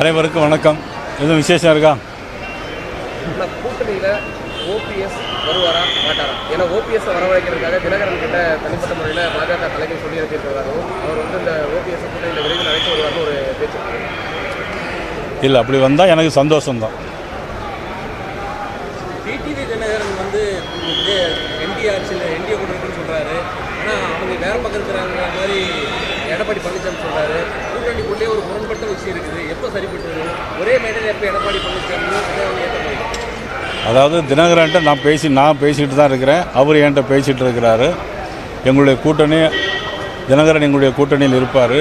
அனைவருக்கும் வணக்கம். எதுவும் விசேஷம் இருக்கா? கூட்டணியில் ஓபிஎஸ் வருவாரா மாட்டாரா? ஏன்னா ஓபிஎஸ் வரவழைக்கிறதுக்காக தினகரன் கிட்ட தனிப்பட்ட முறையில் பாஜக தலைமை சொல்லி இருக்கிறதாகவும் அவர் வந்து இந்த ஓபிஎஸ் கூட்டணியில் விரைவில் அழைத்து வருவார்னு ஒரு பேச்சு. இல்லை அப்படி வந்தால் எனக்கு சந்தோஷம்தான். டிடிவி தினகரன் வந்து இது என்டிஏ ஆட்சியில் என்டிஏ கூட இருக்குன்னு சொல்கிறாரு ஆனால் அவங்க வேற பக்கம் இருக்கிறாங்க மாதிரி எடப்பாடி பழனிசாமி சொல்கிறாரு கூட்டணிக்குள்ளே ஒரு முரண்பட்ட விஷயம் இருக்குது எப்போ சரிப்பட்டு ஒரே மேடையில் எப்போ எடப்பாடி பழனிசாமி ஏற்ற அதாவது தினகரன்ட்ட நான் பேசி நான் பேசிக்கிட்டு தான் இருக்கிறேன் அவர் என்கிட்ட பேசிகிட்டு இருக்கிறாரு எங்களுடைய கூட்டணி தினகரன் எங்களுடைய கூட்டணியில் இருப்பார்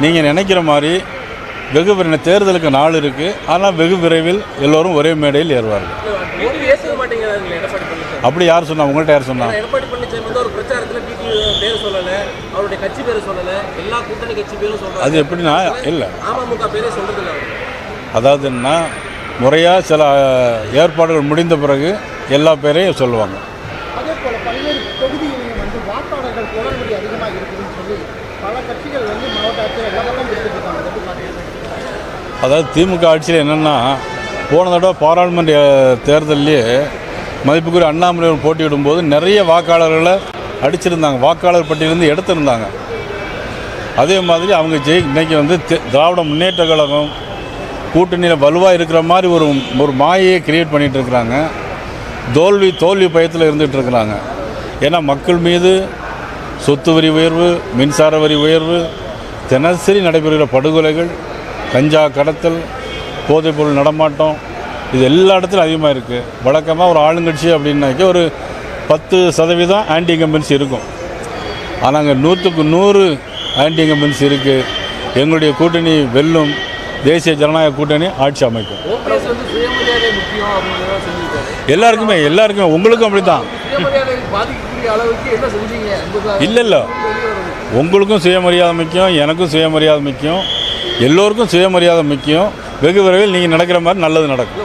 நீங்கள் நினைக்கிற மாதிரி வெகு விரைவில் தேர்தலுக்கு நாள் இருக்குது ஆனால் வெகு விரைவில் எல்லோரும் ஒரே மேடையில் ஏறுவார்கள் அப்படி யார் சொன்னா உங்கள்கிட்ட யார் சொன்னா ஆனா எடப்பாடி பழனிசாமி வந்து ஒரு பிரச்சாரத்தில் டிடிவி பேர் சொல்லலை அவருடைய கட்சி பேரை சொல்லலை எல்லா கூட்டணி கட்சி பேரும் சொல்கிறாங்க அது எப்படின்னா இல்லை. அமமுக பேரே சொல்கிறதில்ல அவர். அதாவதுன்னா முறையாக சில ஏற்பாடுகள் முடிந்த பிறகு எல்லா பேரையும் சொல்லுவாங்க. அதே போல பல்வேறு தொகுதிகளிலும் வந்து வாக்காளர்கள் குளறுபடி அதிகமாக இருக்குதுன்னு சொல்லி பல கட்சிகள் வந்து மாவட்ட ஆட்சியர் எல்லா பக்கம் கொடுத்துட்டு இருக்காங்க. அதை எப்படி பார்க்குறீங்க? அதாவது திமுக ஆட்சியில் என்னென்னா போன தடவை பாராளுமன்ற தேர்தல்லையே மதிப்புக்குரிய அண்ணாமலை அவர்கள் போட்டியிடும்போது நிறைய வாக்காளர்களை அடிச்சிருந்தாங்க. வாக்காளர் பட்டியலேருந்து எடுத்திருந்தாங்க. அதே மாதிரி அவங்க ஜெய் இன்றைக்கி வந்து திராவிட முன்னேற்ற கழகம் கூட்டணியில் வலுவாக இருக்கிற மாதிரி ஒரு ஒரு மாயையை கிரியேட் பண்ணிகிட்டு இருக்கிறாங்க தோல்வி தோல்வி பயத்தில் இருந்துகிட்டு இருக்கிறாங்க ஏன்னா மக்கள் மீது சொத்து வரி உயர்வு மின்சார வரி உயர்வு தினசரி நடைபெறுகிற படுகொலைகள் கஞ்சா கடத்தல் போதைப்பொருள் நடமாட்டம் இது எல்லா இடத்துலையும் அதிகமாக இருக்குது வழக்கமாக ஒரு ஆளுங்கட்சி அப்படின்னாக்க ஒரு பத்து சதவீதம் ஆன்டி இன்கம்பன்சி இருக்கும். ஆனால் அங்கே நூற்றுக்கு நூறு ஆன்டி இன்கம்பன்சி இருக்குது எங்களுடைய கூட்டணி வெல்லும். தேசிய ஜனநாயக கூட்டணி ஆட்சி அமைக்கும். எல்லாருக்குமே எல்லாருக்குமே உங்களுக்கும் அப்படி தான் இல்லை இல்லை. உங்களுக்கும் சுயமரியாதை முக்கியம் எனக்கும் சுயமரியாதை முக்கியம் எல்லோருக்கும் சுயமரியாதை முக்கியம். வெகு விரைவில் நீங்கள் நடக்கிற மாதிரி நல்லது நடக்கும்.